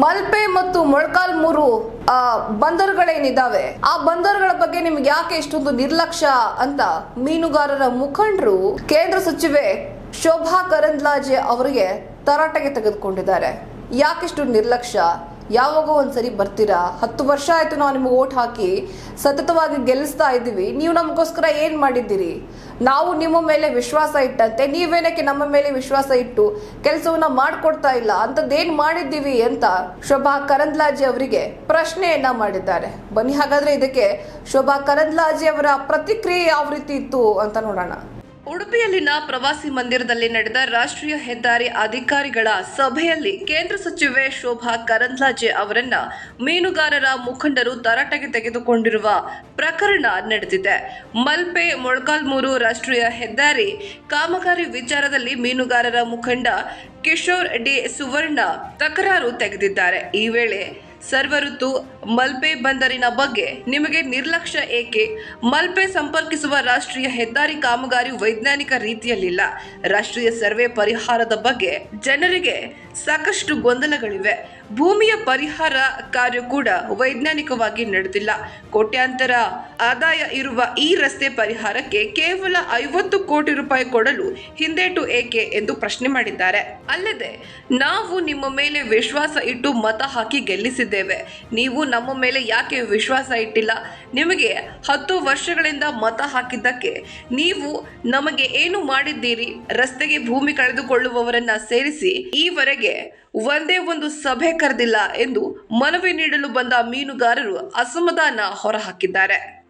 ಮಲ್ಪೆ ಮತ್ತು ಮೊಳಕಾಲ್ಮೂರು ಬಂದರುಗಳೇನಿದಾವೆ ಆ ಬಂದರುಗಳ ಬಗ್ಗೆ ನಿಮ್ಗೆ ಯಾಕೆ ಇಷ್ಟೊಂದು ನಿರ್ಲಕ್ಷ್ಯ ಅಂತ ಮೀನುಗಾರರ ಮುಖಂಡರು ಕೇಂದ್ರ ಸಚಿವೆ ಶೋಭಾ ಕರಂದ್ಲಾಜೆ ಅವರಿಗೆ ತರಾಟೆಗೆ ತೆಗೆದುಕೊಂಡಿದ್ದಾರೆ. ಯಾಕಿಷ್ಟು ನಿರ್ಲಕ್ಷ್ಯ? ಯಾವಾಗ ಒಂದ್ಸರಿ ಬರ್ತೀರಾ? ಹತ್ತು ವರ್ಷ ಆಯ್ತು ನಾವು ನಿಮ್ಗೆ ಓಟ್ ಹಾಕಿ ಸತತವಾಗಿ ಗೆಲ್ಲಿಸ್ತಾ ಇದ್ದೀವಿ. ನೀವು ನಮಗೋಸ್ಕರ ಏನ್ ಮಾಡಿದ್ದೀರಿ? ನಾವು ನಿಮ್ಮ ಮೇಲೆ ವಿಶ್ವಾಸ ಇಟ್ಟಂತೆ, ನೀವೇನಕ್ಕೆ ನಮ್ಮ ಮೇಲೆ ವಿಶ್ವಾಸ ಇಟ್ಟು ಕೆಲಸವನ್ನ ಮಾಡ್ಕೊಡ್ತಾ ಇಲ್ಲ ಅಂತದ್ದೇನ್ ಮಾಡಿದ್ದೀವಿ ಅಂತ ಶೋಭಾ ಕರಂದ್ಲಾಜಿ ಅವರಿಗೆ ಪ್ರಶ್ನೆಯನ್ನ ಮಾಡಿದ್ದಾರೆ. ಬನ್ನಿ, ಹಾಗಾದ್ರೆ ಇದಕ್ಕೆ ಶೋಭಾ ಕರಂದ್ಲಾಜಿ ಅವರ ಪ್ರತಿಕ್ರಿಯೆ ಯಾವ ರೀತಿ ಇತ್ತು ಅಂತ ನೋಡೋಣ. ಉಡುಪಿಯಲ್ಲಿನ ಪ್ರವಾಸಿ ಮಂದಿರದಲ್ಲಿ ನಡೆದ ರಾಷ್ಟ್ರೀಯ ಹೆದ್ದಾರಿ ಅಧಿಕಾರಿಗಳ ಸಭೆಯಲ್ಲಿ ಕೇಂದ್ರ ಸಚಿವೆ ಶೋಭಾ ಕರಂದ್ಲಾಜೆ ಅವರನ್ನ ಮೀನುಗಾರರ ಮುಖಂಡರು ತರಾಟೆಗೆ ತೆಗೆದುಕೊಂಡಿರುವ ಪ್ರಕರಣ ನಡೆದಿದೆ. ಮಲ್ಪೆ ಮೊಳಕಾಲ್ಮೂರು ರಾಷ್ಟ್ರೀಯ ಹೆದ್ದಾರಿ ಕಾಮಗಾರಿ ವಿಚಾರದಲ್ಲಿ ಮೀನುಗಾರರ ಮುಖಂಡ ಕಿಶೋರ್ ಡಿ ಸುವರ್ಣ ತಕರಾರು ತೆಗೆದಿದ್ದಾರೆ. ಈ ವೇಳೆ ಸರ್ವಋತು ಮಲ್ಪೆ ಬಂದರಿನ ಬಗ್ಗೆ ನಿಮಗೆ ನಿರ್ಲಕ್ಷ್ಯ ಏಕೆ? ಮಲ್ಪೆ ಸಂಪರ್ಕಿಸುವ ರಾಷ್ಟ್ರೀಯ ಹೆದ್ದಾರಿ ಕಾಮಗಾರಿ ವೈಜ್ಞಾನಿಕ ರೀತಿಯಲ್ಲಿಲ್ಲ. ರಾಷ್ಟ್ರೀಯ ಸರ್ವೆ ಪರಿಹಾರದ ಬಗ್ಗೆ ಜನರಿಗೆ ಸಾಕಷ್ಟು ಗೊಂದಲಗಳಿವೆ. ಭೂಮಿಯ ಪರಿಹಾರ ಕಾರ್ಯ ಕೂಡ ವೈಜ್ಞಾನಿಕವಾಗಿ ನಡೆದಿಲ್ಲ. ಕೋಟ್ಯಾಂತರ ಆದಾಯ ಇರುವ ಈ ರಸ್ತೆ ಪರಿಹಾರಕ್ಕೆ ಕೇವಲ ಐವತ್ತು ಕೋಟಿ ರೂಪಾಯಿ ಕೊಡಲು ಹಿಂದೇಟು ಏಕೆ ಎಂದು ಪ್ರಶ್ನೆ ಮಾಡಿದ್ದಾರೆ. ಅಲ್ಲದೆ, ನಾವು ನಿಮ್ಮ ಮೇಲೆ ವಿಶ್ವಾಸ ಇಟ್ಟು ಮತ ಹಾಕಿ ಗೆಲ್ಲಿಸಿದ್ದೇವೆ. ನೀವು ನಮ್ಮ ಮೇಲೆ ಯಾಕೆ ವಿಶ್ವಾಸ ಇಟ್ಟಿಲ್ಲ? ನಿಮಗೆ ಹತ್ತು ವರ್ಷಗಳಿಂದ ಮತ ಹಾಕಿದ್ದಕ್ಕೆ ನೀವು ನಮಗೆ ಏನು ಮಾಡಿದ್ದೀರಿ? ರಸ್ತೆಗೆ ಭೂಮಿ ಕಳೆದುಕೊಳ್ಳುವವರನ್ನ ಸೇರಿಸಿ ಈವರೆಗೆ ಒಂದೇ ಒಂದು ಸಭೆ ಕರೆದಿಲ್ಲ ಎಂದು ಮನವಿ ನೀಡಲು ಬಂದ ಮೀನುಗಾರರು ಅಸಮಾಧಾನ ಹೊರಹಾಕಿದ್ದಾರೆ.